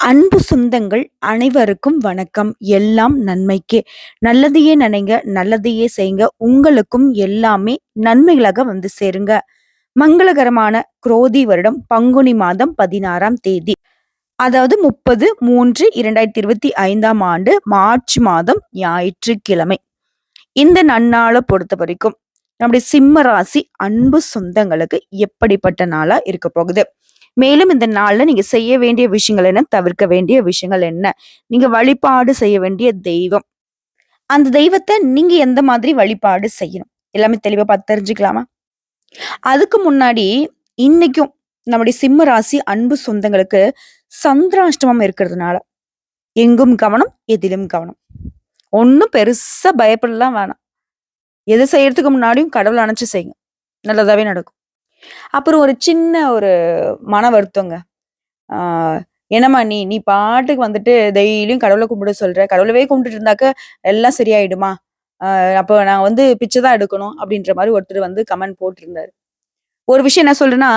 அன்பு சொந்தங்கள் அனைவருக்கும் வணக்கம். எல்லாம் நன்மைக்கே. நல்லதையே நினைங்க, நல்லதையே செய்யுங்க. உங்களுக்கும் எல்லாமே நன்மைகளாக வந்து சேருங்க. மங்களகரமான குரோதி வருடம் பங்குனி மாதம் 16ஆம் தேதி. அதாவது 30/3/2025ஆம் ஆண்டு மார்ச் மாதம் ஞாயிற்றுக்கிழமை. இந்த நன்னாளை பொறுத்த வரைக்கும் நம்முடைய சிம்ம ராசி அன்பு சொந்தங்களுக்கு எப்படிப்பட்ட நாளா இருக்க போகுது? மேலும் இந்த நாளில் நீங்கள் செய்ய வேண்டிய விஷயங்கள் என்ன? தவிர்க்க வேண்டிய விஷயங்கள் என்ன? நீங்கள் வழிபாடு செய்ய வேண்டிய தெய்வம். அந்த தெய்வத்தை நீங்க எந்த மாதிரி வழிபாடு செய்யணும்? எல்லாமே தெளிவா பார்த்து தெரிஞ்சுக்கலாமா? அதுக்கு முன்னாடி இன்னைக்கும் நம்முடைய சிம்ம ராசி அன்பு சொந்தங்களுக்கு சந்திராஷ்டமம் இருக்கிறதுனால எங்கும் கவனம், எதிலும் கவனம். ஒன்றும் பெருசா பயப்படலாம் வேணாம். எது செய்யறதுக்கு முன்னாடியும் கடவுள் அணைச்சி செய்யுங்க. நல்லதாவே நடக்கும். அப்புறம் ஒரு சின்ன ஒரு மன வருத்தங்க. என்னம்மா நீ நீ பாட்டுக்கு வந்துட்டு டெய்லியும் கடவுளை கும்பிட சொல்ற. கடவுளவே கும்பிட்டுட்டு இருந்தாக்க எல்லாம் சரியாயிடுமா? அப்போ நான் வந்து பிச்சை தான் எடுக்கணும் அப்படின்ற மாதிரி ஒருத்தர் வந்து கமெண்ட் போட்டிருந்தாரு. ஒரு விஷயம் என்ன சொல்றேன்னா,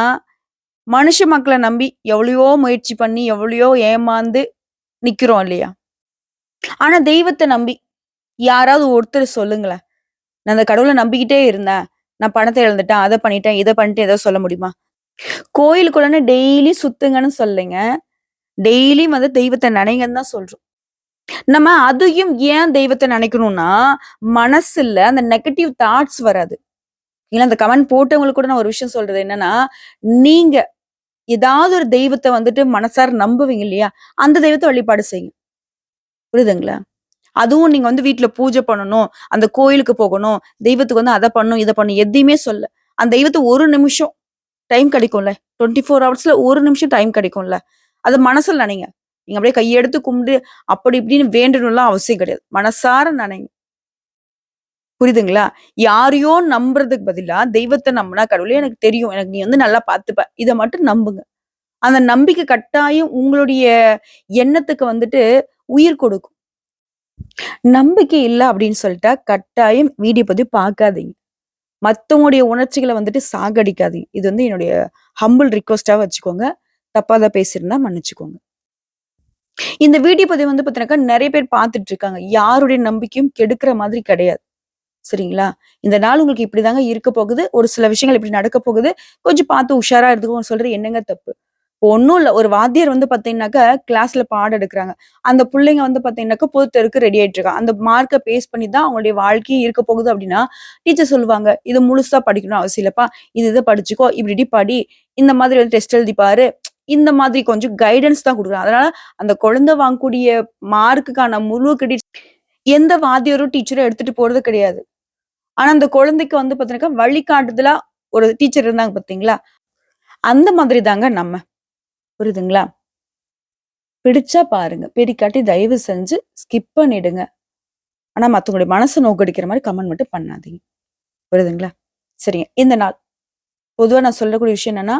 மனுஷ மக்களை நம்பி எவ்வளையோ முயற்சி பண்ணி, எவ்வளையோ ஏமாந்து நிக்கிறோம் இல்லையா? ஆனா தெய்வத்தை நம்பி யாராவது ஒருத்தர் சொல்லுங்களேன். நான் அந்த கடவுளை நம்பிக்கிட்டே இருந்தேன். நான் பணத்தை இழந்துட்டேன். அதை பண்ணிட்டேன், இதை பண்ணிட்டு ஏதாவது சொல்ல முடியுமா? கோயிலுக்குள்ளன்னு டெய்லி சுத்துங்கன்னு சொல்லுங்க டெய்லியும் வந்து தெய்வத்தை நினைங்கன்னு தான் சொல்றோம். நம்ம அதையும் ஏன் தெய்வத்தை நினைக்கணும்னா, மனசுல அந்த நெகட்டிவ் தாட்ஸ் வராது. இல்லை அந்த கமெண்ட் போட்டவங்களுக்கு கூட நான் ஒரு விஷயம் சொல்றது என்னன்னா, நீங்க ஏதாவது ஒரு தெய்வத்தை வந்துட்டு மனசார நம்புவீங்க இல்லையா? அந்த தெய்வத்தை வழிபாடு செய்யுங்க. புரியுதுங்களா? அதுவும் நீங்க வந்து வீட்டுல பூஜை பண்ணணும், அந்த கோயிலுக்கு போகணும், தெய்வத்துக்கு வந்து அதை பண்ணணும், இதை பண்ணும் எதையுமே சொல்ல. அந்த தெய்வத்தை ஒரு நிமிஷம் டைம் கிடைக்கும்ல. 24 ஹவர்ஸ்ல ஒரு நிமிஷம் டைம் கிடைக்கும்ல. அது மனசுல நினைங்க. நீங்க அப்படியே கையெடுத்து கும்பிட்டு அப்படி இப்படின்னு வேண்டணும்லாம் அவசியம் கிடையாது. மனசார நினைங்க. புரியுதுங்களா? யாரையோ நம்புறதுக்கு பதிலா தெய்வத்தை நம்பினா கடவுளே எனக்கு தெரியும். எனக்கு நீ வந்து நல்லா பார்த்துப்ப. இதை மட்டும் நம்புங்க. அந்த நம்பிக்கை கட்டாயம் உங்களுடைய எண்ணத்துக்கு வந்துட்டு உயிர் கொடுக்கும். நம்பிக்கை இல்ல அப்படின்னு சொல்லிட்டா, கட்டாயம் வீடியோ பதிவு பார்க்காதீங்க. மத்தவங்களுடைய உணர்ச்சிகளை வந்துட்டு சாகடிக்காதீங்க. இது வந்து என்னுடைய ஹம்பிள் ரிக்வெஸ்ட்டா வச்சுக்கோங்க. தப்பா பேசியிருந்தா மன்னிச்சுக்கோங்க. இந்த வீடியோ பதிவு வந்து பார்த்தீங்கன்னாக்கா, நிறைய பேர் பார்த்துட்டு இருக்காங்க. யாருடைய நம்பிக்கையும் கெடுக்கிற மாதிரி கிடையாது. சரிங்களா? இந்த நாள் உங்களுக்கு இப்படிதாங்க இருக்க போகுது. ஒரு சில விஷயங்கள் இப்படி நடக்க போகுது. கொஞ்சம் பார்த்து உஷாரா இருந்துக்கோங்க சொல்றது என்னங்க தப்பு? ஒன்றும் இல்லை ஒரு வாத்தியர் வந்து பார்த்தீங்கன்னாக்கா, கிளாஸ்ல பாடம் எடுக்கிறாங்க அந்த பிள்ளைங்க வந்து பார்த்தீங்கன்னாக்கா, பொது தெருக்கு ரெடி ஆயிட்டு இருக்காங்க. அந்த மார்க்கை பேஸ் பண்ணி தான் அவங்களுடைய வாழ்க்கையும் இருக்க போகுது அப்படின்னா, டீச்சர் சொல்லுவாங்க, இது முழுசா படிக்கணும் அவசியம் இல்லப்பா. இது இதை படிச்சுக்கோ. இப்படி இப்படி படி. இந்த மாதிரி வந்து டெஸ்ட் எழுதி பாரு." இந்த மாதிரி கொஞ்சம் கைடன்ஸ் தான் கொடுக்குறாங்க அதனால அந்த குழந்தை வாங்கக்கூடிய மார்க்குக்கான முழு கிரெடிட் எந்த வாத்தியரும் டீச்சரும் எடுத்துட்டு போறது கிடையாது. ஆனா அந்த குழந்தைக்கு வந்து பார்த்தீங்கன்னாக்கா, வழிகாட்டுதலா ஒரு டீச்சர் இருந்தாங்க பார்த்தீங்களா? அந்த மாதிரி தாங்க நம்ம. புரியுதுங்களா? பிடிச்சா பாருங்க. பிடிக்காட்டி தயவு செஞ்சு ஸ்கிப் பண்ணிடுங்க. ஆனா மற்றவங்களுடைய மனசு நோக்கடிக்கிற மாதிரி கமெண்ட் மட்டும் பண்ணாதீங்க. புரியுதுங்களா? சரிங்க. இந்த நாள் பொதுவா நான் சொல்லக்கூடிய விஷயம் என்னன்னா,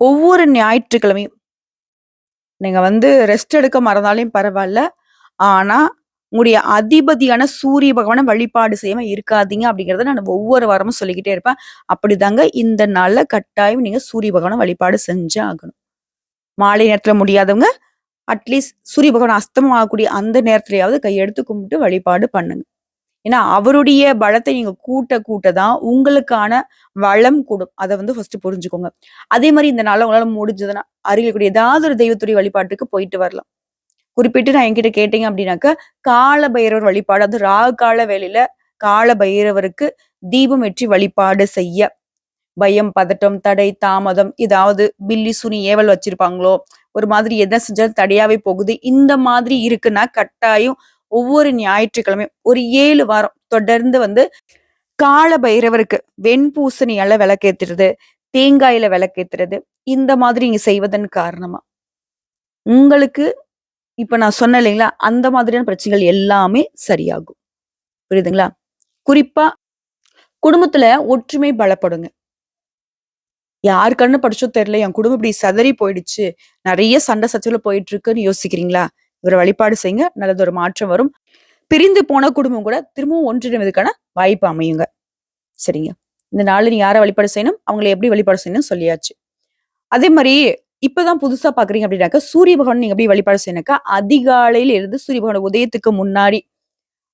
ஒவ்வொரு ஞாயிற்றுக்கிழமையும் நீங்க வந்து ரெஸ்ட் எடுக்க மறந்தாலையும் பரவாயில்ல ஆனா, உங்களுடைய அதிபதியான சூரிய பகவான வழிபாடு செய்யாம இருக்காதீங்க அப்படிங்கிறத நான் ஒவ்வொரு வாரமும் சொல்லிக்கிட்டே இருப்பேன். அப்படிதாங்க இந்த நாள்ல கட்டாயம் நீங்க சூரிய பகவான வழிபாடு செஞ்சே ஆகணும். மாலை நேரத்துல முடியாதவங்க, அட்லீஸ்ட் சூரிய பகவான் அஸ்தமம் ஆகக்கூடிய அந்த நேரத்துலையாவது கையெடுத்து கும்பிட்டு வழிபாடு பண்ணுங்க. ஏன்னா, அவருடைய பலத்தை நீங்க கூட்ட கூட்ட தான் உங்களுக்கான வளம் கூடும். அதை வந்து ஃபர்ஸ்ட் புரிஞ்சுக்கோங்க. அதே மாதிரி இந்த நாள் உங்களால முடிஞ்சதுன்னா, அருகில் கூடிய ஏதாவது ஒரு தெய்வத்துடைய வழிபாட்டுக்கு போயிட்டு வரலாம். குறிப்பிட்டு நான் என்கிட்ட கேட்டீங்க அப்படின்னாக்கா, கால பைரவர் வழிபாடு அது ராகு கால வேலையில கால பைரவருக்கு தீபம் வெற்றி வழிபாடு செய்ய, பயம், பதட்டம், தடை, தாமதம் ஏதாவது பில்லி, சுனி, ஏவல் வச்சிருப்பாங்களோ, ஒரு மாதிரி எதை செஞ்சாலும் தடையாவே போகுது. இந்த மாதிரி இருக்குன்னா, கட்டாயம் ஒவ்வொரு ஞாயிற்றுக்கிழமையும் ஒரு ஏழு வாரம் தொடர்ந்து வந்து கால பைரவருக்கு வெண்பூசணியால விளக்கேத்துறது, தேங்காயில விளக்கேத்துறது, இந்த மாதிரி நீங்க செய்வதன் காரணமா, உங்களுக்கு இப்ப நான் சொன்னேன் இல்லைங்களா? அந்த மாதிரியான பிரச்சனைகள் எல்லாமே சரியாகும். புரியுதுங்களா? குறிப்பா குடும்பத்துல ஒற்றுமை பலப்படுங்க. யார் கண்ணு பட்டுச்சோ தெரியல. என் குடும்பம் இப்படி சதறி போயிடுச்சு. நிறைய சண்டை சச்சுல போயிட்டு இருக்குன்னு யோசிக்கிறீங்களா? இவரை வழிபாடு செய்யுங்க. நல்லது ஒரு மாற்றம் வரும். பிரிந்து போன குடும்பம் கூட திரும்பவும் ஒன்றிணைவதற்கான வாய்ப்பு அமையுங்க. சரிங்க. இந்த நாளில் நீங்க யாரை வழிபாடு செய்யணும்? அவங்கள எப்படி வழிபாடு செய்யணும்னு சொல்லியாச்சு. அதே மாதிரி இப்பதான் புதுசா பாக்குறீங்க அப்படின்னாக்கா சூரிய பகவான் நீங்க எப்படி வழிபாடு செய்யணுக்கா அதிகாலையில இருந்து சூரிய பகவான் உதயத்துக்கு முன்னாடி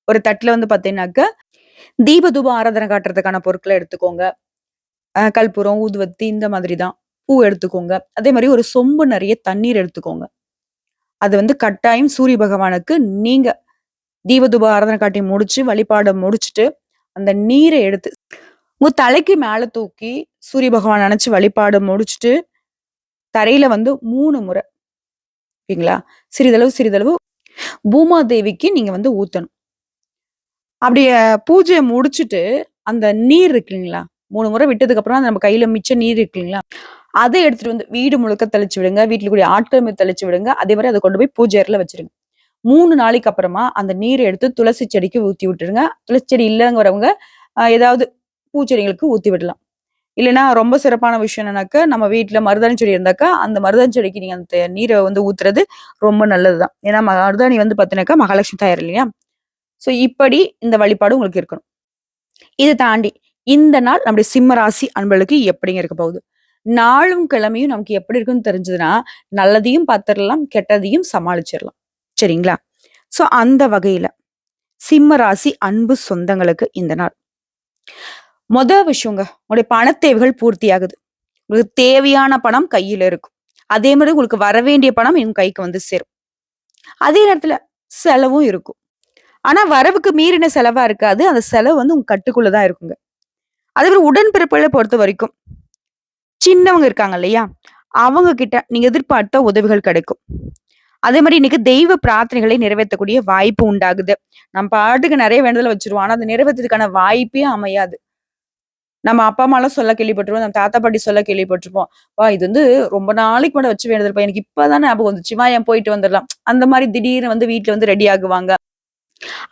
ஒரு தட்டுல வந்து பாத்தீங்கன்னாக்கா தீப தூப ஆராதனை காட்டுறதுக்கான பொருட்களை எடுத்துக்கோங்க கற்பூரம் ஊதுவத்தி இந்த மாதிரி தான் பூ எடுத்துக்கோங்க. அதே மாதிரி ஒரு சொம்பு நிறைய தண்ணீர் எடுத்துக்கோங்க. அது வந்து கட்டாயம் சூரிய பகவானுக்கு நீங்க தீபதூப ஆராதனை காட்டி முடிச்சு வழிபாடை முடிச்சுட்டு அந்த நீரை எடுத்து உங்க தலைக்கு மேல தூக்கி சூரிய பகவான் நினைச்சு வழிபாடு முடிச்சுட்டு தரையில வந்து மூணு முறை. ஓகேங்களா? சிறிதளவு சிறிதளவு பூமாதேவிக்கு நீங்க வந்து ஊத்தணும். அப்படியே பூஜையை முடிச்சுட்டு அந்த நீர் இருக்கு இல்லைங்களா மூணு முறை விட்டதுக்கப்புறம் நம்ம கையில மிச்சம் நீர் இருக்கு இல்லைங்களா? அதை எடுத்துட்டு வந்து வீடு முழுக்க தெளிச்சு விடுங்க. வீட்டில் கூடிய ஆட்கள் மீது தெளிச்சு விடுங்க. அதே மாதிரி அதை கொண்டு போய் பூஜை அறையில வச்சிருங்க. மூணு நாளைக்கு அப்புறமா அந்த நீரை எடுத்து துளசி செடிக்கு ஊத்தி விட்டுருங்க. துளசி செடி இல்லைங்கிறவங்க ஏதாவது பூச்செடிகளுக்கு ஊத்தி விடலாம். இல்லைன்னா ரொம்ப சிறப்பான விஷயம் என்னன்னாக்கா நம்ம வீட்டுல மருதாணி செடி இருந்தாக்கா அந்த மருதாணி செடிக்கு நீங்க அந்த நீரை வந்து ஊத்துறது ரொம்ப நல்லதுதான். ஏன்னா மருதாணி வந்து பார்த்தீங்கன்னாக்கா மகாலட்சுமி தாயார் இல்லையா? சோ இப்படி இந்த வழிபாடு உங்களுக்கு இருக்கணும். இதை தாண்டி இந்த நாள் நம்முடைய சிம்ம ராசி அன்பர்களுக்கு எப்படிங்க இருக்க போகுது? நாளும் கிழமையும் நமக்கு எப்படி இருக்குன்னு தெரிஞ்சதுன்னா நல்லதையும் பார்த்துடலாம் கெட்டதையும் சமாளிச்சிடலாம். சரிங்களா? சோ அந்த வகையில சிம்ம ராசி அன்பு சொந்தங்களுக்கு இந்த நாள். மொத விஷயங்க உங்களுடைய பண தேவைகள் பூர்த்தி ஆகுது உங்களுக்கு தேவையான பணம் கையில இருக்கும். அதே மாதிரி உங்களுக்கு வரவேண்டிய பணம் உங்க கைக்கு வந்து சேரும். அதே நேரத்துல செலவும் இருக்கும். ஆனா வரவுக்கு மீறின செலவா இருக்காது. அந்த செலவு வந்து உங்க கட்டுக்குள்ளதான் இருக்குங்க. அதே மாதிரி உடன்பிறப்புகளை பொறுத்த வரைக்கும் சின்னவங்க இருக்காங்க இல்லையா? அவங்க கிட்ட நீங்க எதிர்பார்த்த உதவிகள் கிடைக்கும். அதே மாதிரி இன்னைக்கு தெய்வ பிரார்த்தனைகளை நிறைவேற்றக்கூடிய வாய்ப்பு உண்டாகுது. நம்ம பாட்டுக்கு நிறைய வேண்டுதல் வச்சிருவோம். ஆனா அது நிறைவேற்றதுக்கான வாய்ப்பே அமையாது. நம்ம அப்பா அம்மாலாம் சொல்ல கேள்விப்பட்டிருப்போம். நம்ம தாத்தா பாட்டி சொல்ல கேள்விப்பட்டிருப்போம். வா இது வந்து ரொம்ப நாளைக்கு முன்னாடி வச்சு வேண்டுதல் எனக்கு இப்பதான் ஞாபகம் வந்துச்சு. வா என் போயிட்டு வந்துடலாம்? அந்த மாதிரி திடீர்னு வந்து வீட்டுல வந்து ரெடி ஆகுவாங்க.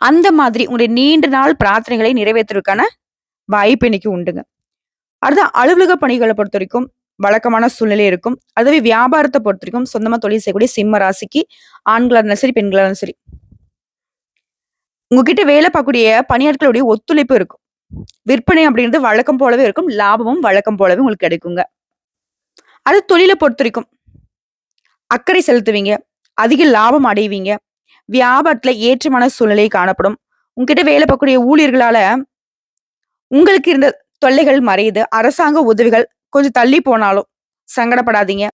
அந்த மாதிரி உங்களுடைய நீண்ட நாள் பிரார்த்தனைகளை நிறைவேற்றுவதற்கான வாய்ப்பு இன்னைக்கு உண்டுங்க. அடுத்து அலுவலக பணிகளை பொறுத்த வரைக்கும் வழக்கமான சூழ்நிலை இருக்கும். அதுவே வியாபாரத்தை பொறுத்த வரைக்கும் சொந்தமா தொழில் செய்யக்கூடிய சிம்ம ராசிக்கு ஆண்களாக இருந்தாலும் சரி பெண்களாக இருந்தாலும் சரி. உங்ககிட்ட வேலை பார்க்கக்கூடிய பணியாட்களுடைய ஒத்துழைப்பு இருக்கும். விற்பனை அப்படிங்கிறது வழக்கம் போலவே இருக்கும். லாபமும் வழக்கம் போலவே உங்களுக்கு கிடைக்குங்க. அது தொழிலை பொறுத்த வரைக்கும் அக்கறை செலுத்துவீங்க. அதிக லாபம் அடைவீங்க. வியாபாரத்துல ஏற்றமான சூழ்நிலை காணப்படும். உங்ககிட்ட வேலை பார்க்கக்கூடிய ஊழியர்களால உங்களுக்கு இருந்த தொல்லைகள் மறையுது அரசாங்க உதவிகள் கொஞ்சம் தள்ளி போனாலும் சங்கடப்படாதீங்க.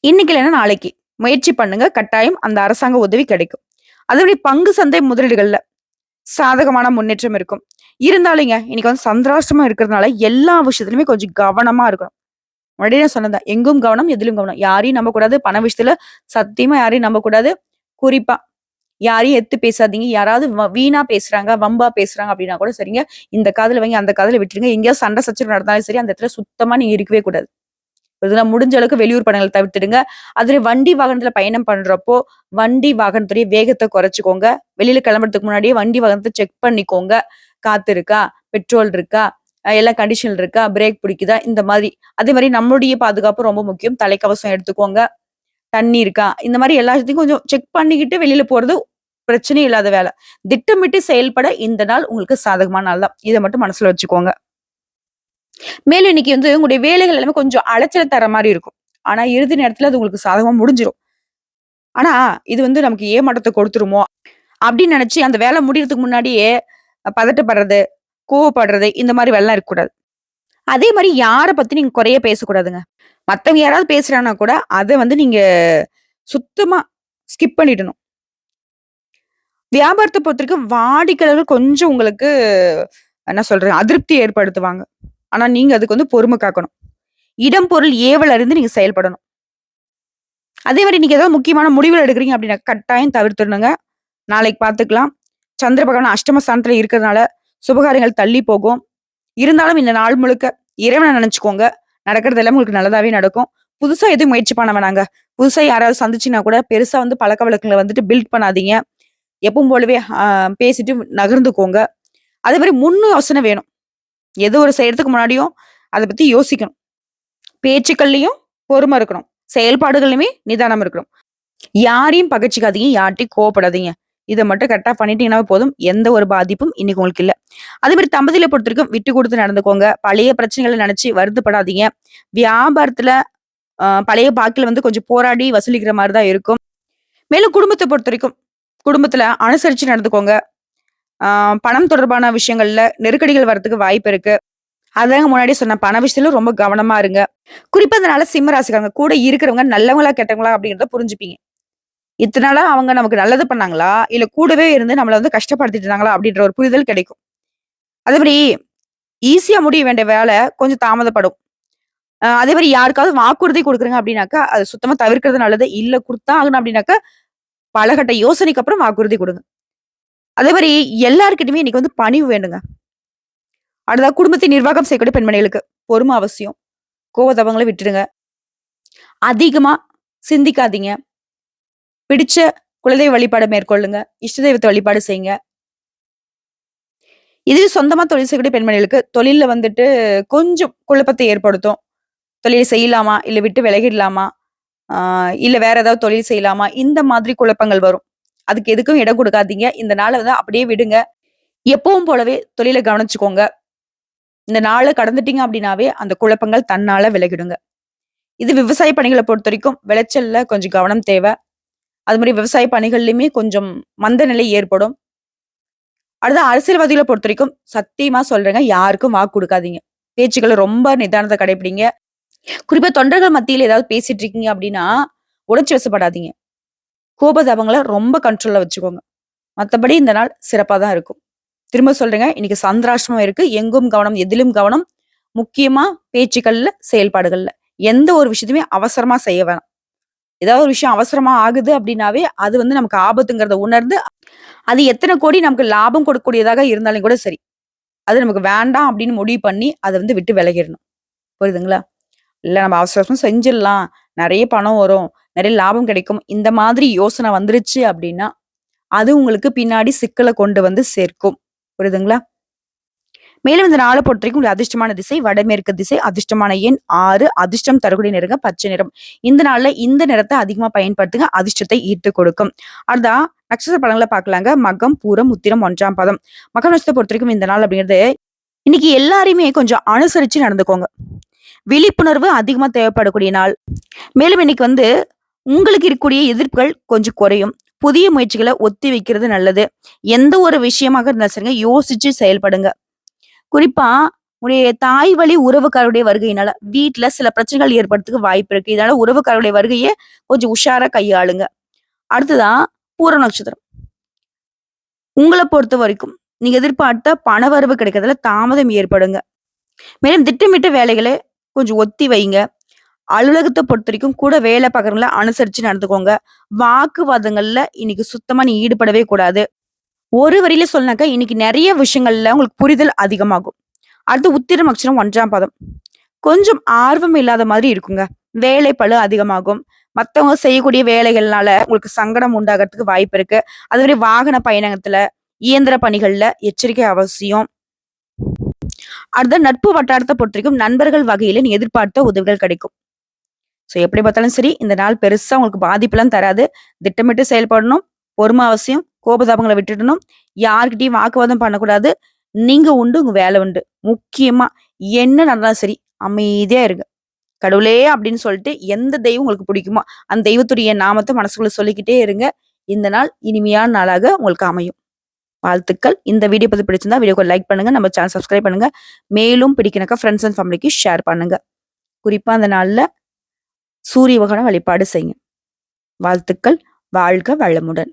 இன்னைக்கு இல்லைன்னா நாளைக்கு. முயற்சி பண்ணுங்க கட்டாயம் அந்த அரசாங்க உதவி கிடைக்கும். அதே பங்கு சந்தை முதலீடுகள்ல சாதகமான முன்னேற்றம் இருக்கும். இருந்தாலுங்க இன்னைக்கு வந்து சந்திராஷ்டமா இருக்கிறதுனால எல்லா விஷயத்துலயுமே கொஞ்சம் கவனமா இருக்கணும். முன்னாடியே சொன்னதான் எங்கும் கவனம் எதிலும் கவனம். யாரையும் நம்ப கூடாது பண விஷயத்துல சத்தியமா யாரையும் நம்ப கூடாது குறிப்பா யாரையும் எத்து பேசாதீங்க. யாராவது வ- வீணா பேசுறாங்க வம்பா பேசுறாங்க அப்படின்னா கூட சரிங்க. இந்த காதல வாங்கி அந்த காதல விட்டுருங்க. எங்கேயாவது சண்டை சச்சரவு நடந்தாலும் சரி அந்த இடத்துல சுத்தமா நீங்க இருக்கவே கூடாது. இதெல்லாம் முடிஞ்ச அளவுக்கு வெளியூர் பயணங்களை தவிர்த்துடுங்க. அதுல வண்டி வாகனத்துல பயணம் பண்றப்போ வண்டி வாகனத்துடைய வேகத்தை குறைச்சிக்கோங்க. வெளியில கிளம்புறதுக்கு முன்னாடியே வண்டி வாகனத்தை செக் பண்ணிக்கோங்க. காத்து இருக்கா? பெட்ரோல் இருக்கா? எல்லா எல்லாம் கண்டிஷன் இருக்கா? பிரேக் பிடிக்குதா? இந்த மாதிரி. அதே மாதிரி நம்மளுடைய பாதுகாப்பு ரொம்ப முக்கியம். தலைக்கவசம் எடுத்துக்கோங்க. தண்ணி இருக்கா? இந்த மாதிரி எல்லாத்தையும் கொஞ்சம் செக் பண்ணிக்கிட்டு வெளியில போறது பிரச்சனை இல்லாத வேலை. திட்டமிட்டு செயல்பட இந்த நாள் உங்களுக்கு சாதகமான நாள் தான். இதை மட்டும் மனசுல வச்சுக்கோங்க. மேலும் இன்னைக்கு வந்து உங்களுடைய வேலைகள் எல்லாமே கொஞ்சம் அலைச்சல தர மாதிரி இருக்கும். ஆனா இறுதி நேரத்துல அது உங்களுக்கு சாதகமா முடிஞ்சிடும் ஆனா இது வந்து நமக்கு ஏமாற்றத்தை கொடுத்துருமோ? அப்படின்னு நினைச்சு அந்த வேலை முடியறதுக்கு முன்னாடியே பதட்டப்படுறது கோவப்படுறது இந்த மாதிரி வேலைலாம் இருக்கக்கூடாது. அதே மாதிரி யாரை பத்தி நீங்க குறைய பேசக்கூடாதுங்க. மத்தவங்க யாராவது பேசுறாங்கன்னா கூட அதை வந்து நீங்க சுத்தமா ஸ்கிப் பண்ணிடணும். வியாபாரத்தை பொறுத்த வரைக்கும் வாடிக்கையாளர்கள் கொஞ்சம் உங்களுக்கு என்ன சொல்றேன் அதிருப்தி ஏற்படுத்துவாங்க. ஆனா நீங்க அதுக்கு வந்து பொறுமை காக்கணும். இடம் பொருள் ஏவல் அறிந்து நீங்க செயல்படணும். அதே மாதிரி நீங்க ஏதாவது முக்கியமான முடிவுகள் எடுக்கிறீங்க அப்படின்னா கட்டாயம் தவிர்த்துடணுங்க. நாளைக்கு பார்த்துக்கலாம். சந்திர பகவான் அஷ்டம ஸ்தானத்துல இருக்கிறதுனால சுபகாரியங்கள் தள்ளி போகும். இருந்தாலும் இந்த நாள் முழுக்க இறைவனை நினைச்சுக்கோங்க. நடக்கிறது எல்லாம் உங்களுக்கு நல்லதாவே நடக்கும். புதுசா எதுவும் முயற்சி பண்ண வேணாங்க. புதுசா யாராவது சந்திச்சுன்னா கூட பெருசா வந்து பழக்க வழக்கங்களை வந்துட்டு பில்ட் பண்ணாதீங்க. எப்பவும் போலவே பேசிட்டு நகர்ந்துக்கோங்க. அதே மாதிரி முன் யோசனை வேணும். எது ஒரு செய்யறதுக்கு முன்னாடியும் அதை பத்தி யோசிக்கணும். பேச்சுக்கள்லையும் பொறுமை இருக்கணும். செயல்பாடுகள்லையுமே நிதானம் இருக்கணும். யாரையும் பகச்சிக்காதீங்க யார்ட்டையும் கோவப்படாதீங்க. இதை மட்டும் கரெக்டாக பண்ணிட்டீங்கன்னா போதும். எந்த ஒரு பாதிப்பும் இன்னைக்கு உங்களுக்கு இல்லை. அதே மாதிரி தம்பதியில பொறுத்த வரைக்கும் விட்டு கொடுத்து நடந்துக்கோங்க. பழைய பிரச்சனைகளை நினைச்சு வருத்தப்படாதீங்க. வியாபாரத்துல பழைய பாக்கில வந்து கொஞ்சம் போராடி வசூலிக்கிற மாதிரி தான் இருக்கும். மேலும் குடும்பத்தை பொறுத்த வரைக்கும் குடும்பத்துல அனுசரிச்சு நடந்துக்கோங்க. ஆஹ் பணம் தொடர்பான விஷயங்கள்ல நெருக்கடிகள் வரதுக்கு வாய்ப்பு இருக்கு. அதாங்க முன்னாடி சொன்ன பண விஷயத்துல ரொம்ப கவனமா இருங்க. குறிப்பா அதனால சிம்ம ராசிக்காரங்க கூட இருக்கிறவங்க நல்லவங்களா, கெட்டவங்களா அப்படிங்கிறத புரிஞ்சுப்பீங்க. இத்தன நாளா அவங்க நமக்கு நல்லது பண்ணாங்களா? இல்ல கூடவே இருந்து நம்மளை வந்து கஷ்டப்படுத்திட்டு இருந்தாங்களா? அப்படின்ற ஒரு புரிதல் கிடைக்கும். அதேமாரி ஈஸியா முடிய வேண்டிய வேலை கொஞ்சம் தாமதப்படும். அதே மாதிரி யாருக்காவது வாக்குறுதி கொடுக்குறீங்க அப்படின்னாக்கா, அது சுத்தமா தவிர்க்கிறது நல்லது. இல்ல கொடுத்தா ஆகணும் அப்படின்னாக்கா, பலகட்ட யோசனைக்கு அப்புறம் வாக்குறுதி கொடுங்க அதே மாதிரி எல்லாருக்கிட்டையுமே இன்னைக்கு வந்து பணிவு வேணுங்க அடுத்த குடும்பத்தை நிர்வாகம் செய்யக்கூடிய பெண்மணிகளுக்கு பொறுமை அவசியம். கோவதாபங்கள விட்டுடுங்க. அதிகமா சிந்திக்காதீங்க. பிடிச்ச குலதெய்வ வழிபாடு மேற்கொள்ளுங்க. இஷ்ட தெய்வத்தை வழிபாடு செய்யுங்க. இதுவே சொந்தமா தொழில் செய்யக்கூடிய பெண்மணிகளுக்கு தொழில வந்துட்டு கொஞ்சம் குழப்பத்தை ஏற்படுத்தும். தொழில் செய்யலாமா? இல்லை விட்டு விலகிடலாமா? இல்லை இல்ல வேற ஏதாவது தொழில் செய்யலாமா? இந்த மாதிரி குழப்பங்கள் வரும். அதுக்கு எதுக்கும் இடம் கொடுக்காதீங்க இந்த நாளை வந்து அப்படியே விடுங்க. எப்பவும் போலவே தொழிலை கவனிச்சுக்கோங்க. இந்த நாளை கடந்துட்டீங்க அப்படின்னாவே, அந்த குழப்பங்கள் தன்னால விலகிடுங்க. இது விவசாய பணிகளை பொறுத்த வரைக்கும் விளைச்சல்ல கொஞ்சம் கவனம் தேவை அது மாதிரி விவசாய பணிகள்லையுமே கொஞ்சம் மந்த நிலை ஏற்படும். அடுத்து பொறுத்த வரைக்கும் சத்தியமா சொல்றேங்க, யாருக்கும் வாக்கு கொடுக்காதீங்க பேச்சுக்களை ரொம்ப நிதானத்தை கடைப்பிடிங்க. குறிப்பா தொண்டர்கள் மத்தியில் ஏதாவது பேசிட்டு இருக்கீங்க அப்படின்னா, உணர்ச்சி வசப்படாதீங்க. கோபதாபங்களை ரொம்ப கண்ட்ரோல்ல வச்சுக்கோங்க. மற்றபடி இந்த நாள் சிறப்பாக தான் இருக்கும். திரும்ப சொல்றேங்க, இன்னைக்கு சந்திராஷ்டமம் இருக்கு. எங்கும் கவனம், எதிலும் கவனம். முக்கியமா பேச்சுக்கள்ல, செயல்பாடுகள்ல. எந்த ஒரு விஷயத்தையுமே அவசரமா செய்ய வேணாம். ஏதாவது ஒரு விஷயம் அவசரமா ஆகுது அப்படின்னாவே, அது வந்து நமக்கு ஆபத்துங்கிறத உணர்ந்து, அது எத்தனை கோடி நமக்கு லாபம் கொடுக்கக்கூடியதாக இருந்தாலும் கூட சரி. அது நமக்கு வேண்டாம் அப்படின்னு முடிவு பண்ணி, அதை வந்து விட்டு விலகிடணும் புரியுதுங்களா? இல்ல நம்ம அவசர அவசரம் செஞ்சிடலாம். நிறைய பணம் வரும். நிறைய லாபம் கிடைக்கும். இந்த மாதிரி யோசனை வந்துருச்சு அப்படின்னா, அது உங்களுக்கு பின்னாடி சிக்கலை கொண்டு வந்து சேர்க்கும். புரியுதுங்களா? மேலும் இந்த நாளை பொறுத்தவரைக்கும் உங்களுடைய அதிர்ஷ்டமான திசை வடமேற்கு திசை, அதிர்ஷ்டமான எண் ஆறு அதிர்ஷ்டம் தரக்கூடிய நிறங்க பச்சை நிறம். இந்த நாள்ல இந்த நிறத்த அதிகமா பயன்படுத்துங்க. அதிர்ஷ்டத்தை ஈர்த்து கொடுக்கும். அடுத்தா நட்சத்திர படங்களை பார்க்கலாங்க. மகம், பூரம், உத்திரம் ஒன்றாம் பதம் மகம் பொறுத்த வரைக்கும் இந்த நாள் அப்படிங்கிறது, இன்னைக்கு எல்லாரையுமே கொஞ்சம் அனுசரிச்சு நடந்துக்கோங்க. விழிப்புணர்வு அதிகமா தேவைப்படக்கூடிய நாள். மேலும் இன்னைக்கு வந்து உங்களுக்கு இருக்கக்கூடிய எதிர்ப்புகள் கொஞ்சம் குறையும். புதிய முயற்சிகளை ஒத்தி வைக்கிறது நல்லது. எந்த ஒரு விஷயமாக இருந்தாலும் சரிங்க, யோசிச்சு செயல்படுங்க. குறிப்பா உடைய தாய் வழி உறவுக்காரருடைய வருகையினால, வீட்டுல சில பிரச்சனைகள் ஏற்படுறதுக்கு வாய்ப்பு இருக்கு. இதனால உறவுக்காரருடைய வருகையை கொஞ்சம் உஷாரா கையாளுங்க. அடுத்ததா பூர நட்சத்திரம். பொறுத்த வரைக்கும் நீங்க எதிர்பார்த்த பணவரவு கிடைக்கிறதுல தாமதம் ஏற்படுங்க. மேலும் திட்டமிட்ட வேலைகளை கொஞ்சம் ஒத்தி வைங்க. அலுவலகத்தை பொறுத்த வரைக்கும் கூட வேலை பார்க்குறவங்கள அனுசரித்து நடந்துக்கோங்க. வாக்குவாதங்களில் இன்னைக்கு சுத்தமாக நீ ஈடுபடவே கூடாது. ஒரு வரியில சொன்னாக்கா இன்னைக்கு நிறைய விஷயங்கள்ல உங்களுக்கு புரிதல் அதிகமாகும். அடுத்து உத்திரம் அக்ஷரம் ஒன்றாம் பாதம். கொஞ்சம் ஆர்வம் இல்லாத மாதிரி இருக்குங்க. வேலை பழு அதிகமாகும். மற்றவங்க செய்யக்கூடிய வேலைகள்னால உங்களுக்கு சங்கடம் உண்டாகறதுக்கு வாய்ப்பு இருக்கு. அதுமாரி வாகன பயணத்துல, இயந்திர பணிகள்ல எச்சரிக்கை அவசியம். அடுத்த நட்பு வட்டாரத்தை பொறுத்திருக்கும் நண்பர்கள் வகையில நீ எதிர்பார்த்த உதவிகள் கிடைக்கும். ஸோ எப்படி பார்த்தாலும் சரி, இந்த நாள் பெருசா உங்களுக்கு பாதிப்புலாம் தராது. திட்டமிட்டு செயல்படணும். பொறுமை அவசியம். கோபதாபங்களை விட்டுடணும். யார்கிட்டயும் வாக்குவாதம் பண்ணக்கூடாது. நீங்க உண்டு, உங்க வேலை உண்டு. முக்கியமா என்ன நடந்தாலும் சரி, அமைதியா இருங்க. கடவுளே அப்படின்னு சொல்லிட்டு எந்த தெய்வம் உங்களுக்கு பிடிக்குமோ, அந்த தெய்வத்துடைய நாமத்தை மனசுக்குள்ள சொல்லிக்கிட்டே இருங்க. இந்த நாள் இனிமையான நாளாக உங்களுக்கு அமையும். வாழ்த்துக்கள். இந்த வீடியோ பத்தி பிடிச்சிருந்தா வீடியோக்கு லைக் பண்ணுங்க. நம்ம சேனல் சப்ஸ்கிரைப் பண்ணுங்க. மேலும் பிடிக்கணக்கா ஃப்ரெண்ட்ஸ் அண்ட் ஃபேமிலிக்கு ஷேர் பண்ணுங்க. குறிப்பா அந்த நாள்ல சூரிய வகன வழிபாடு செய்யுங்க. வாழ்த்துக்கள். வாழ்க வளமுடன்.